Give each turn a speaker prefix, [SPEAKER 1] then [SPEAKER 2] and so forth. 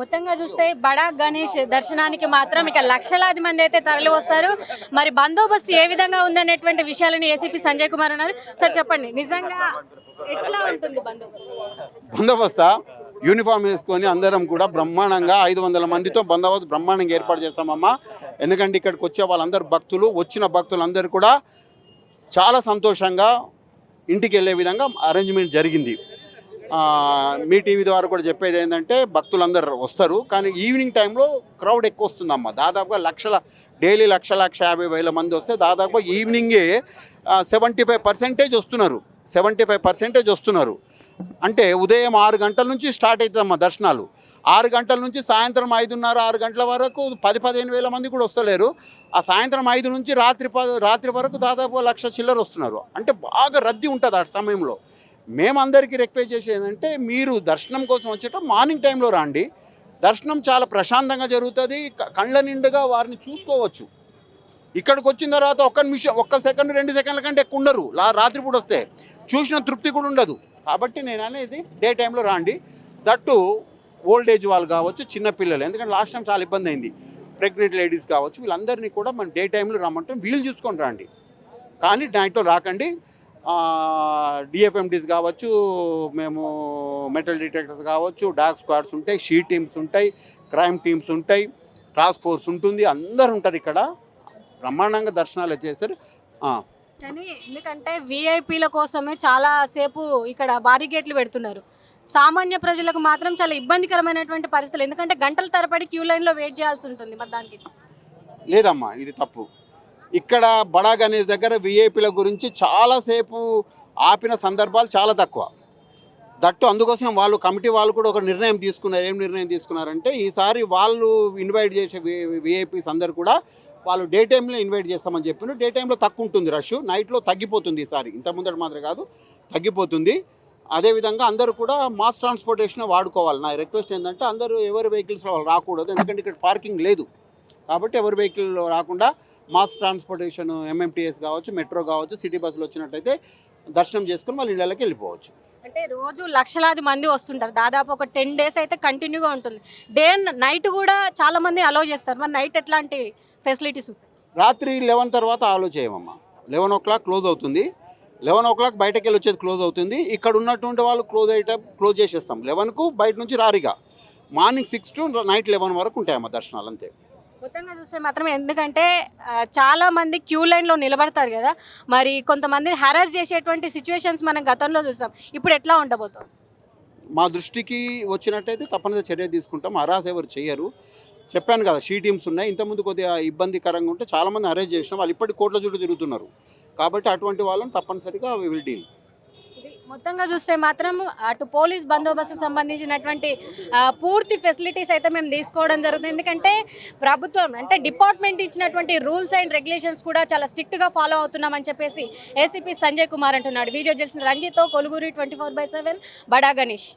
[SPEAKER 1] మొత్తంగా చూస్తే బడా గణేష్ దర్శనానికి మాత్రం ఇక లక్షలాది మంది అయితే తరలి వస్తారు. మరి బందోబస్తు ఏ విధంగా ఉందనేటువంటి విషయాలను ఏసీపీ సంజయ్ కుమార్ ఉన్నారు సార్ చెప్పండి. నిజంగా ఎట్లా ఉంటుంది బందోబస్తు?
[SPEAKER 2] బందోబస్తా? యూనిఫామ్ వేసుకొని అందరం కూడా బ్రహ్మాండంగా ఐదు వందల మందితో బందోబస్తు బ్రహ్మాండంగా ఏర్పాటు చేస్తామమ్మా. ఎందుకంటే ఇక్కడికి వచ్చే వాళ్ళందరూ భక్తులు వచ్చిన భక్తులందరూ కూడా చాలా సంతోషంగా ఇంటికి వెళ్ళే విధంగా అరేంజ్మెంట్ జరిగింది. మీ టీవీ ద్వారా కూడా చెప్పేది ఏంటంటే భక్తులందరూ వస్తారు. కానీ ఈవినింగ్ టైంలో క్రౌడ్ ఎక్కువ వస్తుందమ్మా. దాదాపుగా లక్షల డైలీ లక్ష లక్ష యాభై వేల మంది వస్తే దాదాపుగా ఈవినింగే సెవెంటీ ఫైవ్ పర్సెంటేజ్ వస్తున్నారు. సెవెంటీ ఫైవ్ పర్సెంటేజ్ వస్తున్నారు. అంటే ఉదయం ఆరు గంటల నుంచి స్టార్ట్ అవుతుందమ్మా దర్శనాలు. ఆరు గంటల నుంచి సాయంత్రం ఐదున్నర ఆరు గంటల వరకు పది పదిహేను వేల మంది కూడా వస్తలేరు. ఆ సాయంత్రం ఐదు నుంచి రాత్రి రాత్రి వరకు దాదాపు లక్ష చిల్లర వస్తున్నారు. అంటే బాగా రద్దీ ఉంటుంది ఆ సమయంలో. మేమందరికీ రిక్వెస్ట్ చేసేది ఏంటంటే మీరు దర్శనం కోసం వచ్చేటప్పుడు మార్నింగ్ టైంలో రండి. దర్శనం చాలా ప్రశాంతంగా జరుగుతుంది. క- కళ్ళ నిండుగా వారిని చూసుకోవచ్చు. ఇక్కడికి వచ్చిన తర్వాత ఒక్క నిమిషం ఒక్క సెకండ్ రెండు సెకండ్ల కంటే ఎక్కువ ఉండరు. లా రాత్రిపూట వస్తే చూసిన తృప్తి కూడా ఉండదు. కాబట్టి నేను అనేది డే టైంలో రాండి. దట్టు ఓల్డ్ ఏజ్ వాళ్ళు కావచ్చు చిన్నపిల్లలు ఎందుకంటే లాస్ట్ టైం చాలా ఇబ్బంది అయింది. ప్రెగ్నెంట్ లేడీస్ కావచ్చు వీళ్ళందరినీ కూడా మనం డే టైంలో రమ్మంటాం వీలు చూసుకొని రండి. కానీ నైట్లో రాకండి. డిఎఫ్ఎండీస్ కావచ్చు మేము మెటల్ డిటెక్టర్స్ కావచ్చు డాగ్ స్క్వాడ్స్ ఉంటాయి షీ టీమ్స్ ఉంటాయి క్రైమ్ టీమ్స్ ఉంటాయి టాస్క్ ఫోర్స్ ఉంటుంది అందరు ఉంటారు ఇక్కడ. బ్రహ్మాండంగా దర్శనాలు చేస్తారు
[SPEAKER 1] కానీ ఎందుకంటే విఐపీల కోసమే చాలా సేపు ఇక్కడ బారిగేట్లు పెడుతున్నారు. సామాన్య ప్రజలకు మాత్రం చాలా ఇబ్బందికరమైనటువంటి పరిస్థితులు. ఎందుకంటే గంటల తరబడి క్యూ లైన్లో వెయిట్ చేయాల్సి ఉంటుంది మరి దానికి.
[SPEAKER 2] లేదమ్మా ఇది తప్పు. ఇక్కడ బడా గణేష్ దగ్గర విఐపీల గురించి చాలాసేపు ఆపిన సందర్భాలు చాలా తక్కువ. దట్టు అందుకోసం వాళ్ళు కమిటీ వాళ్ళు కూడా ఒక నిర్ణయం తీసుకున్నారు. ఏం నిర్ణయం తీసుకున్నారంటే ఈసారి వాళ్ళు ఇన్వైట్ చేసే విఐపీస్ అందరు కూడా వాళ్ళు డే టైంలో ఇన్వైట్ చేస్తామని చెప్పిన డే టైంలో తక్కువ ఉంటుంది రష్ నైట్లో తగ్గిపోతుంది ఈసారి. ఇంత ముందట మాత్రం కాదు తగ్గిపోతుంది. అదేవిధంగా అందరూ కూడా మాస్ ట్రాన్స్పోర్టేషన్ వాడుకోవాలి. నా రిక్వెస్ట్ ఏంటంటే అందరూ ఎవరి వెహికల్స్లో వాళ్ళు రాకూడదు. ఎందుకంటే ఇక్కడ పార్కింగ్ లేదు. కాబట్టి ఎవరి వెహికల్లో రాకుండా మాస్ ట్రాన్స్పోర్టేషన్ ఎంఎంటీఎస్ కావచ్చు మెట్రో కావచ్చు సిటీ బస్సులు వచ్చినట్టయితే దర్శనం చేసుకుని వాళ్ళ ఇళ్ళకి వెళ్ళిపోవచ్చు.
[SPEAKER 1] అంటే రోజు లక్షలాది మంది వస్తుంటారు. దాదాపు ఒక టెన్ డేస్ అయితే కంటిన్యూగా ఉంటుంది. డే నైట్ కూడా చాలా మంది అలౌ చేస్తారు. మరి నైట్ ఎట్లాంటి ఫెసిలిటీస్ ఉంటాయి?
[SPEAKER 2] రాత్రి లెవెన్ తర్వాత ఆలో చేయమమ్మా. లెవెన్ ఓ క్లాక్ క్లోజ్ అవుతుంది. లెవెన్ ఓ క్లాక్ బయటకు వెళ్ళి వచ్చేది క్లోజ్ అవుతుంది. ఇక్కడ ఉన్నటువంటి వాళ్ళు క్లోజ్ అయ్యేట క్లోజ్ చేసేస్తాం. లెవెన్కు బయట నుంచి రారిగా. Morning six to night eleven వరకు ఉంటాయమ్మా దర్శనాలు అంతే.
[SPEAKER 1] మొత్తంగా చూస్తే మాత్రం ఎందుకంటే చాలామంది చాలా మంది క్యూ లైన్లో నిలబడతారు కదా. మరి కొంతమంది హెరాస్ చేసేటువంటి సిచ్యువేషన్స్ మనం గతంలో చూసాం. ఇప్పుడు ఎట్లా ఉండబోతాం
[SPEAKER 2] మా దృష్టికి వచ్చినట్టయితే తప్పనిసరి చర్య తీసుకుంటాం. అరాస్ ఎవరు చేయరు. చెప్పాను కదా షీ టీమ్స్ ఉన్నాయి. ఇంతకుముందు కొద్దిగా ఇబ్బందికరంగా ఉంటే చాలామంది అరేంజ్ చేసినాం. వాళ్ళు ఇప్పటికి కోట్ల చుట్టూ తిరుగుతున్నారు. కాబట్టి అటువంటి వాళ్ళని తప్పనిసరిగా విల్ డీల్
[SPEAKER 1] మొత్తంగా చూస్తే మాత్రం అటు పోలీస్ బందోబస్తు సంబంధించినటువంటి పూర్తి ఫెసిలిటీస్ అయితే మేము తీసుకోవడం జరుగుతుంది. ఎందుకంటే ప్రభుత్వం అంటే డిపార్ట్మెంట్ ఇచ్చినటువంటి రూల్స్ అండ్ రెగ్యులేషన్స్ కూడా చాలా స్ట్రిక్ట్గా ఫాలో అవుతున్నామని చెప్పేసి ఏసీపీ సంజయ్ కుమార్ అంటున్నాడు. వీడియో చేసిన రంజిత్తో కొలుగురి twenty four by seven Bada Ganesh.